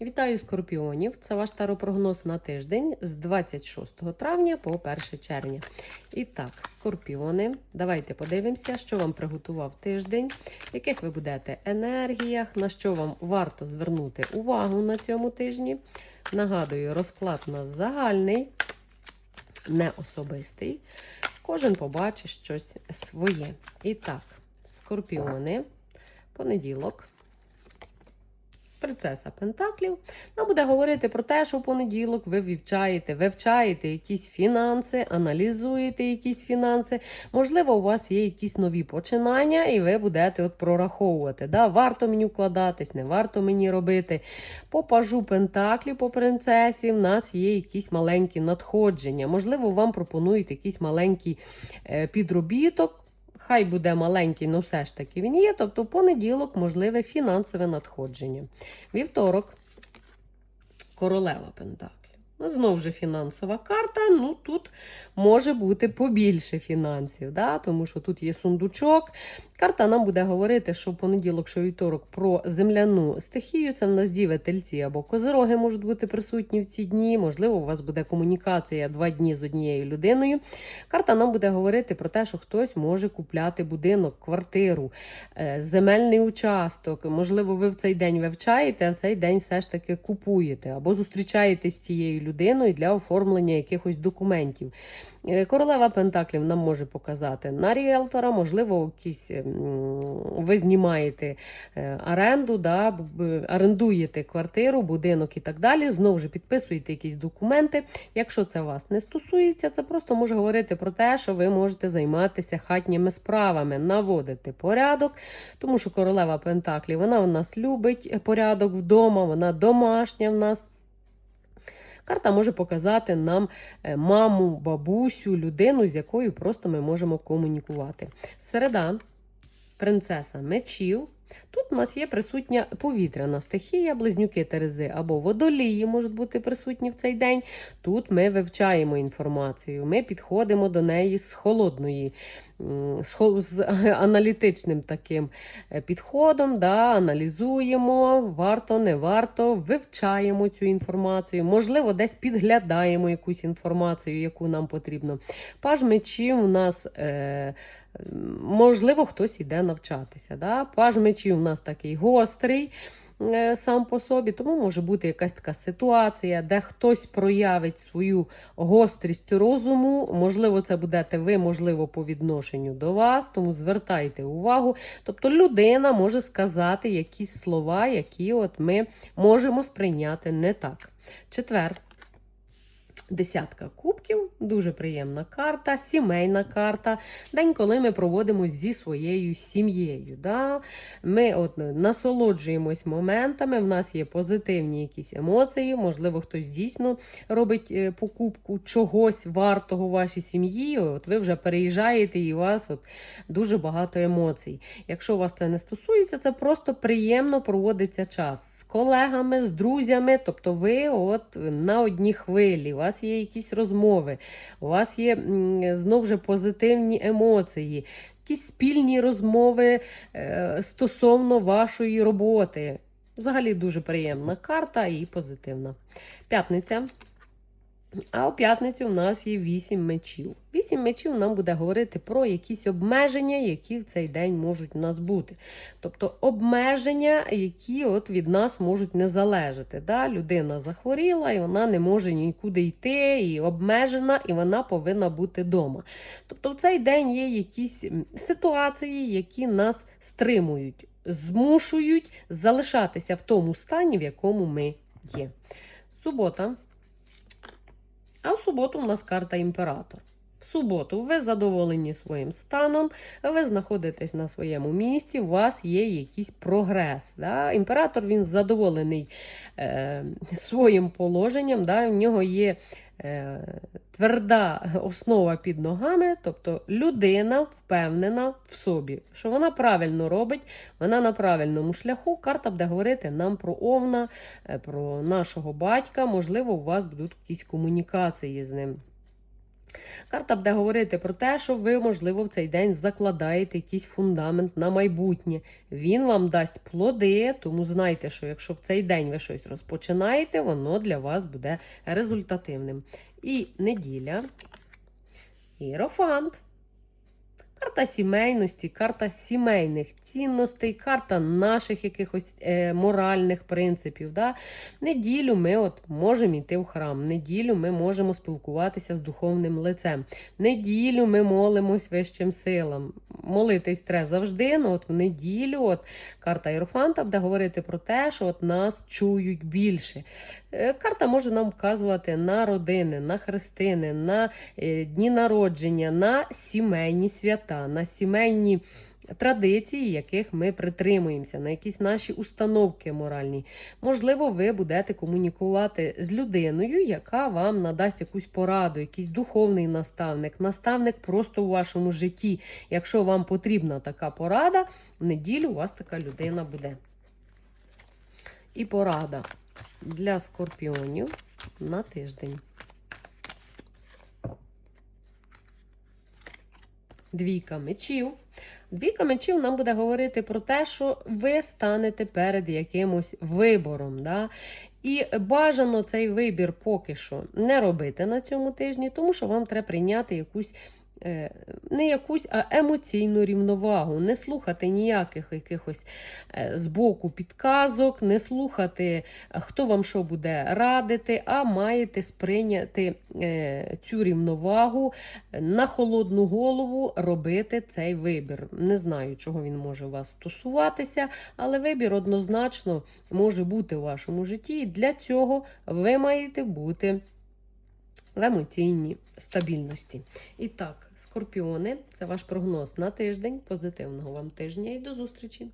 Вітаю скорпіонів! Це ваш таропрогноз на тиждень з 26 травня по 1 червня. І так, скорпіони, давайте подивимося, що вам приготував тиждень, в яких ви будете енергіях, на що вам варто звернути увагу на цьому тижні. Нагадую, розклад у нас загальний, не особистий. Кожен побачить щось своє. І так, скорпіони, понеділок. Принцеса Пентаклів нам буде говорити про те, що в понеділок ви вивчаєте, вивчаєте якісь фінанси, аналізуєте якісь фінанси. Можливо, у вас є якісь нові починання, і ви будете от прораховувати. Да? Варто мені вкладатись, не варто мені робити. По пажу Пентаклів, по принцесі, в нас є якісь маленькі надходження. Можливо, вам пропонують якийсь маленький е, підробіток. Хай буде маленький, але все ж таки він є. Тобто, понеділок можливе фінансове надходження. Вівторок, королева Пентаклів. Ну, Знову ж фінансова карта. Ну тут може бути побільше фінансів, да? тому що тут є сундучок. Карта нам буде говорити, що в понеділок, що вівторок про земляну стихію. Це в нас діви, тельці або козироги можуть бути присутні в ці дні. Можливо, у вас буде комунікація два дні з однією людиною. Карта нам буде говорити про те, що хтось може купляти будинок, квартиру, е, земельний участок. Можливо, ви в цей день вивчаєте, а в цей день все ж таки купуєте або зустрічаєтесь з цією людиною для оформлення якихось документів. Е, Королева Пентаклів нам може показати на ріелтора, можливо, якісь ви знімаєте е, оренду, да, орендуєте квартиру, будинок і так далі. Знову ж підписуєте якісь документи. Якщо це вас не стосується, це просто може говорити про те, що ви можете займатися хатніми справами, наводити порядок, тому що королева Пентаклів вона у нас любить порядок вдома, вона домашня в нас. Карта може показати нам е, маму, бабусю, людину, з якою просто ми можемо комунікувати. Середа, принцеса мечів. Тут нас є присутня повітряна стихія, близнюки Терези або водолії можуть бути присутні в цей день. Тут ми вивчаємо інформацію, ми підходимо до неї з холодної, з, аналітичним таким е, підходом, да, аналізуємо, варто, не варто, вивчаємо цю інформацію, можливо, десь підглядаємо якусь інформацію, яку нам потрібно. Паж мечів у нас. Е, Можливо, хтось іде навчатися. Да? Паж мечів у нас такий гострий е, сам по собі, тому може бути якась така ситуація, де хтось проявить свою гострість розуму. Можливо, це будете ви, можливо, по відношенню до вас, тому звертайте увагу. Тобто людина може сказати якісь слова, які от ми можемо сприйняти не так. Четвер. Десятка кубків, дуже приємна карта, сімейна карта. День, коли ми проводимо зі своєю сім'єю. Да? Ми от насолоджуємось моментами, в нас є позитивні якісь емоції, можливо, хтось дійсно робить е, покупку чогось вартого вашій сім'ї. От ви вже переїжджаєте і у вас от дуже багато емоцій. Якщо вас це не стосується, це просто приємно проводиться час колегами, з друзями. Тобто ви от на одній хвилі, у вас є якісь розмови, у вас є знову знов же позитивні емоції, якісь спільні розмови е, стосовно вашої роботи. Взагалі дуже приємна карта і позитивна. П'ятниця. А у п'ятницю в нас є вісім мечів. Вісім мечів нам буде говорити про якісь обмеження, які в цей день можуть у нас бути. Тобто обмеження, які от від нас можуть не залежати. Да? Людина захворіла, і вона не може нікуди йти, і обмежена, і вона повинна бути вдома. Тобто в цей день є якісь ситуації, які нас стримують, змушують залишатися в тому стані, в якому ми є. Субота. А в суботу у нас карта імператор. В суботу ви задоволені своїм станом, ви знаходитесь на своєму місці, у вас є якийсь прогрес. Да? Імператор він задоволений е, своїм положенням, да? в нього є е, тверда основа під ногами, тобто людина впевнена в собі, що вона правильно робить, вона на правильному шляху. Карта буде говорити нам про Овна, е, про нашого батька. Можливо, у вас будуть якісь комунікації з ним. Карта буде говорити про те, що ви, можливо, в цей день закладаєте якийсь фундамент на майбутнє. Він вам дасть плоди, тому знайте, що якщо в цей день ви щось розпочинаєте, воно для вас буде результативним. І неділя, іерофант. Карта сімейності, карта сімейних цінностей, карта наших якихось е, моральних принципів. Да? Неділю ми от можемо йти в храм, неділю ми можемо спілкуватися з духовним лицем. Неділю ми молимось вищим силам. Молитись треба завжди, але от в неділю от карта Єрофанта буде говорити про те, що от нас чують більше. Е, Карта може нам вказувати на родини, на хрестини, на е, дні народження, на сімейні свята, на сімейні традиції, яких ми притримуємося, на якісь наші установки моральні. Можливо, ви будете комунікувати з людиною, яка вам надасть якусь пораду, якийсь духовний наставник, наставник просто у вашому житті. Якщо вам потрібна така порада, в неділю у вас така людина буде. І порада для скорпіонів на тиждень. Двійка мечів. Двійка мечів нам буде говорити про те, що ви станете перед якимось вибором. Да? І бажано цей вибір поки що не робити на цьому тижні, тому що вам треба прийняти якусь. Е, Не якусь, а емоційну рівновагу, не слухати ніяких якихось е, збоку підказок, не слухати, е, хто вам що буде радити, а маєте сприйняти цю рівновагу на холодну голову робити цей вибір. Не знаю, чого він може вас стосуватися, але вибір однозначно може бути у вашому житті. І для цього ви маєте бути в емоційній стабільності. І так, скорпіони, це ваш прогноз на тиждень. Позитивного вам тижня і до зустрічі!